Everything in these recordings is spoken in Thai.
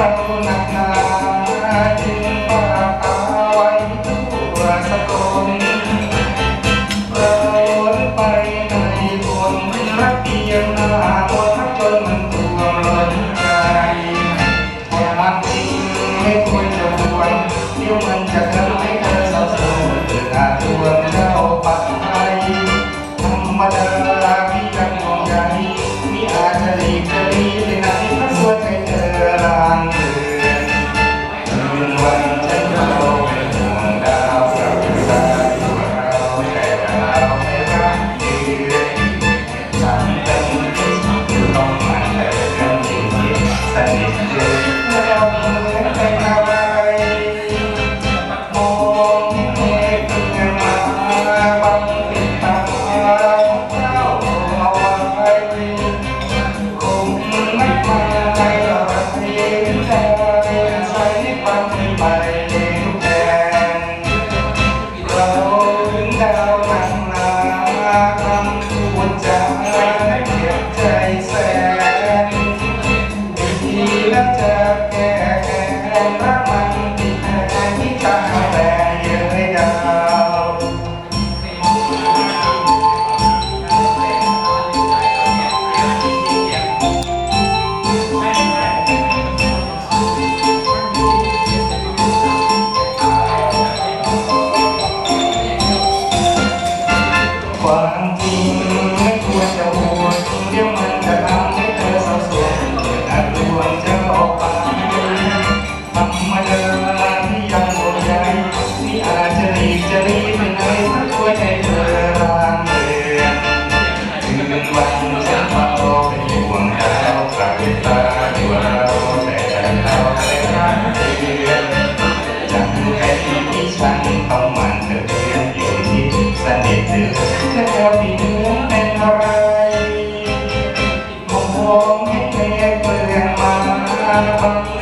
Gracias. realmente จะรีบมันเลยถ้าช่วยให้เธอระวังเรียนถึงเป็นวันจะเมาเป็นห่วงเขากลับไปตาที่ว่เราแต่ใจเราแต่ข้าเดือนจำใครที่ฉันต้องมันเธอเพื่อนอยู่ที่สนิทหรือแค่เราที่เนื้อเป็นอะไรมองเห้นเมฆเปลี่ยนมาบัง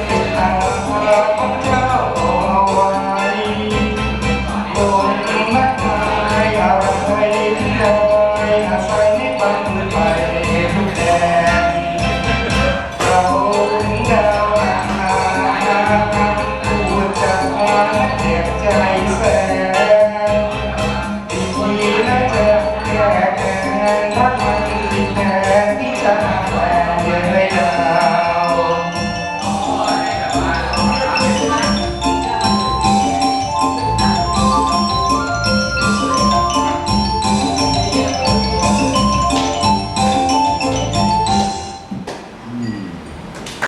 recognized